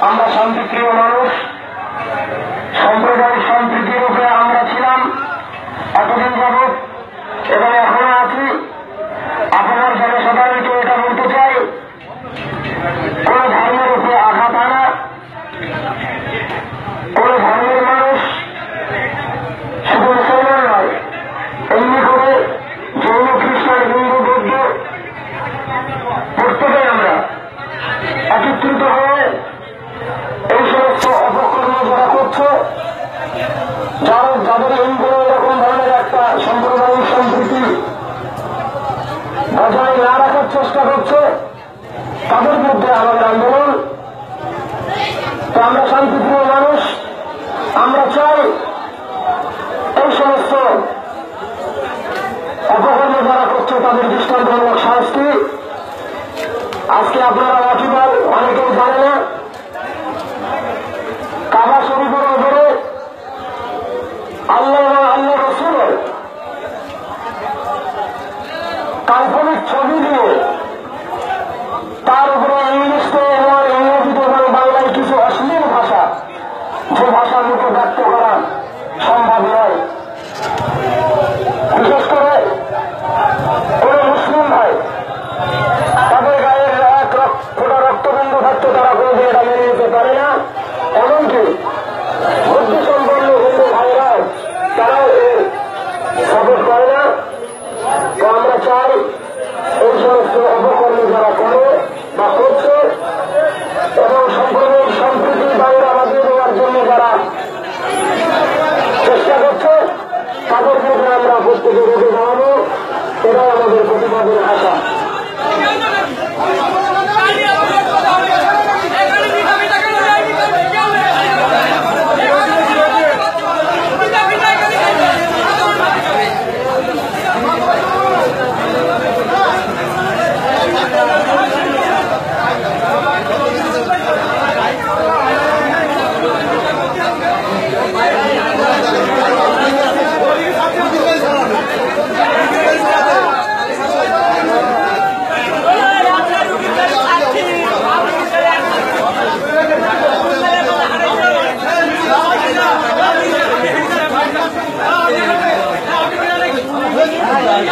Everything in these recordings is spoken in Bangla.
আমরা শান্তিপ্রিয় মানুষ। সাম্প্রদায়িক সম্প্রীতির উপরে আমরা ছিলাম এতদিন যাবৎ এবং এখনও আছি। আপনার জনসাধারণকে এটা বলতে চাই। কোন বজায় না রাখার চেষ্টা করছে। তাদের মধ্যে আমাদের আন্দোলন। তো আমরা শান্তিপ্রিয় মানুষ। আমরা চাই এই সমস্ত অপকর্ম যারা করছে তাদের দৃষ্টান্তমূলক শাস্তি। আজকে আপনারা অকিবার অনেকেই জানে না। কাবা শরীফের ওপরে আল্লাহ আল্লাহ রসুলের কাল্পনিক Thank you.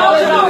Yeah.